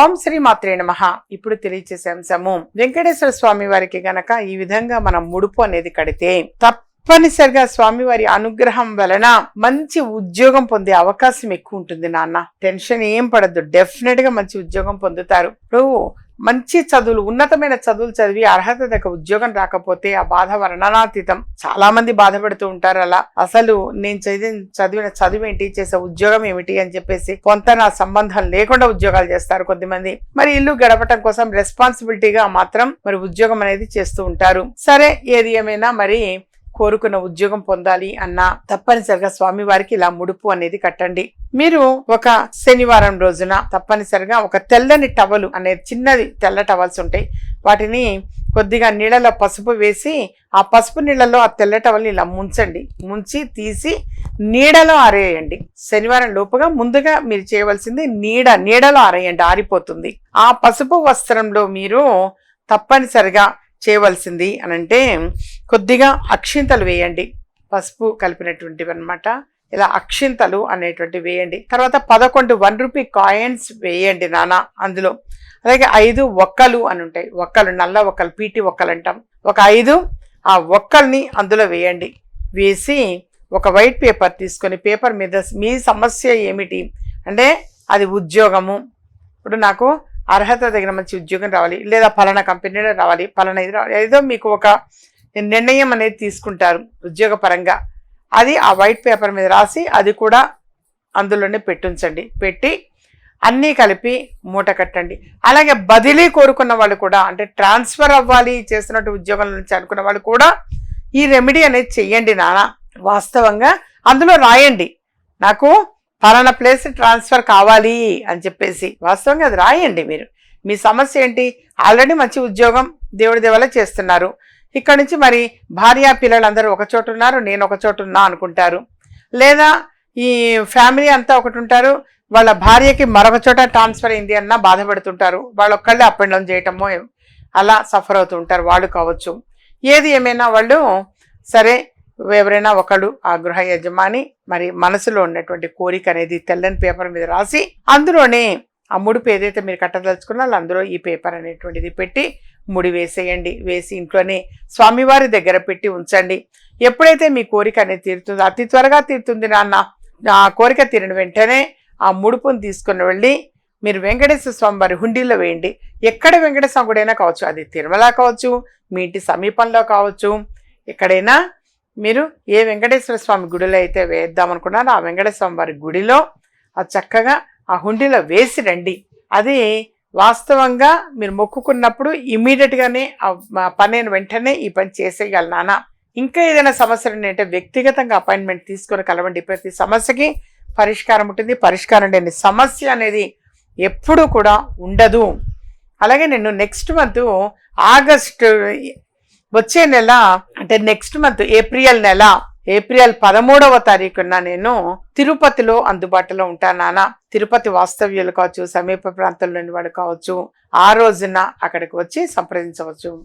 ఓం శ్రీ మాత్రే నమ. ఇప్పుడు తెలియచేసే అంశము వెంకటేశ్వర స్వామి వారికి గనక ఈ విధంగా మనం ముడుపు అనేది కడితే తప్పనిసరిగా స్వామివారి అనుగ్రహం వలన మంచి ఉద్యోగం పొందే అవకాశం ఎక్కువ ఉంటుంది నాన్న. టెన్షన్ ఏం పడద్దు. డెఫినెట్గా మంచి ఉద్యోగం పొందుతారు. ఇప్పుడు మంచి చదువులు ఉన్నతమైన చదువులు చదివి అర్హత దగ్గర ఉద్యోగం రాకపోతే ఆ బాధ వర్ణనాతీతం చాలా మంది బాధపడుతూ ఉంటారు అలా. అసలు నేను చదివిన చదివిన చదువు ఏంటి? చేసే ఉద్యోగం ఏమిటి? అని చెప్పేసి కొంత నా సంబంధం లేకుండా ఉద్యోగాలు చేస్తారు కొద్దిమంది మరి ఇల్లు గడపటం కోసం రెస్పాన్సిబిలిటీగా మాత్రం మరి ఉద్యోగం అనేది చేస్తూ ఉంటారు. సరే ఏది ఏమైనా మరి కోరుకున్న ఉద్యోగం పొందాలి అన్నా తప్పనిసరిగా స్వామివారికి ఇలా ముడుపు అనేది కట్టండి. మీరు ఒక శనివారం రోజున తప్పనిసరిగా ఒక తెల్లని టవలు అనేది చిన్నది తెల్ల టవల్స్ ఉంటాయి. వాటిని కొద్దిగా నీళ్ళలో పసుపు వేసి ఆ పసుపు నీళ్ళలో ఆ తెల్ల టవల్ని ఇలా ముంచండి. ముంచి తీసి నీడలో ఆరేయండి. శనివారం లోపుగా ముందుగా మీరు చేయవలసింది నీడ నీడలో ఆరేయండి. ఆరిపోతుంది. ఆ పసుపు వస్త్రంలో మీరు తప్పనిసరిగా చేయవలసింది అని అంటే కొద్దిగా అక్షింతలు వేయండి. పసుపు కలిపినటువంటివి అనమాట ఇలా అక్షింతలు అనేటువంటివి వేయండి. తర్వాత పదకొండు వన్ రూపీ కాయిన్స్ వేయండి నాన్న అందులో. అలాగే ఐదు ఒక్కలు అని ఉంటాయి. ఒక్కలు నల్ల ఒక్కలు పీటి ఒక్కలు అంటాం. ఒక ఐదు ఆ ఒక్కల్ని అందులో వేయండి. వేసి ఒక వైట్ పేపర్ తీసుకొని పేపర్ మీద మీ సమస్య ఏమిటి? అంటే అది ఉద్యోగము. ఇప్పుడు నాకు అర్హత తగిన మంచి ఉద్యోగం రావాలి లేదా పలానా కంపెనీలో రావాలి పలానా ఇది రావాలి ఏదో మీకు ఒక నిర్ణయం అనేది తీసుకుంటారు ఉద్యోగ పరంగా అది ఆ వైట్ పేపర్ మీద రాసి అది కూడా అందులోనే పెట్టుంచండి. పెట్టి అన్నీ కలిపి మూట కట్టండి. అలాగే బదిలీ కోరుకున్న వాళ్ళు కూడా అంటే ట్రాన్స్ఫర్ అవ్వాలి చేస్తున్నట్టు ఉద్యోగం నుంచి అనుకున్న వాళ్ళు కూడా ఈ రెమెడీ అనేది చెయ్యండి నాన్న వాస్తవంగా అందులో రాయండి. నాకు పలానా ప్లేస్ ట్రాన్స్ఫర్ కావాలి అని చెప్పేసి వాస్తవంగా అది రాయండి మీరు. మీ సమస్య ఏంటి? ఆల్రెడీ మంచి ఉద్యోగం దేవుడి దేవల చేస్తున్నారు. ఇక్కడ నుంచి మరి భార్య పిల్లలందరూ ఒక చోట ఉన్నారు నేను ఒక చోట ఉన్నా అనుకుంటారు. లేదా ఈ ఫ్యామిలీ అంతా ఒకటి ఉంటారు వాళ్ళ భార్యకి మరొక చోట ట్రాన్స్ఫర్ అయింది అన్న బాధపడుతుంటారు. వాళ్ళు ఒక్కళ్ళే అప్ అండ్ డౌన్ చేయటమో అలా సఫర్ అవుతుంటారు వాళ్ళు కావచ్చు. ఏది ఏమైనా వాళ్ళు సరే ఎవరైనా ఒకడు ఆ గృహ యజమాని మరి మనసులో ఉన్నటువంటి కోరిక అనేది తెల్లని పేపర్ మీద రాసి అందులోనే ఆ ముడుపు ఏదైతే మీరు కట్టదలుచుకున్నారో అందులో ఈ పేపర్ అనేటువంటిది పెట్టి ముడి వేసేయండి. వేసి ఇంట్లోనే స్వామివారి దగ్గర పెట్టి ఉంచండి. ఎప్పుడైతే మీ కోరిక అనేది తీరుతుందో అతి త్వరగా తీరుతుంది నాన్న. ఆ కోరిక తీరిన వెంటనే ఆ ముడుపుని తీసుకుని వెళ్ళి మీరు వెంకటేశ్వర స్వామి వారి హుండీలో వేయండి. ఎక్కడ వెంకటేశ్వర గుడైనా కావచ్చు అది తిరుమల కావచ్చు మీ ఇంటి సమీపంలో కావచ్చు ఎక్కడైనా మీరు ఏ వెంకటేశ్వర స్వామి గుడిలో అయితే వేద్దాం అనుకున్నారో ఆ వెంకటేశ్వర వారి గుడిలో ఆ చక్కగా ఆ హుండీలో వేసి రండి. అది వాస్తవంగా మీరు మొక్కుకున్నప్పుడు ఇమీడియట్గానే ఆ పని వెంటనే ఈ పని చేసేయగలనా ఇంకా ఏదైనా సమస్యలు అంటే వ్యక్తిగతంగా అపాయింట్మెంట్ తీసుకొని కలవండి. ప్రతి సమస్యకి పరిష్కారం ఉంటుంది. పరిష్కారం లేని సమస్య అనేది ఎప్పుడూ కూడా ఉండదు. అలాగే నేను నెక్స్ట్ మంత్ ఆగస్టు వచ్చే నెల అంటే నెక్స్ట్ మంత్ ఏప్రిల్ నెల ఏప్రిల్ పదమూడవ తారీఖున నేను తిరుపతిలో అందుబాటులో ఉంటానా తిరుపతి వాస్తవ్యులు కావచ్చు సమీప ప్రాంతంలోని వాడు కావచ్చు ఆ రోజున అక్కడికి వచ్చి సంప్రదించవచ్చు.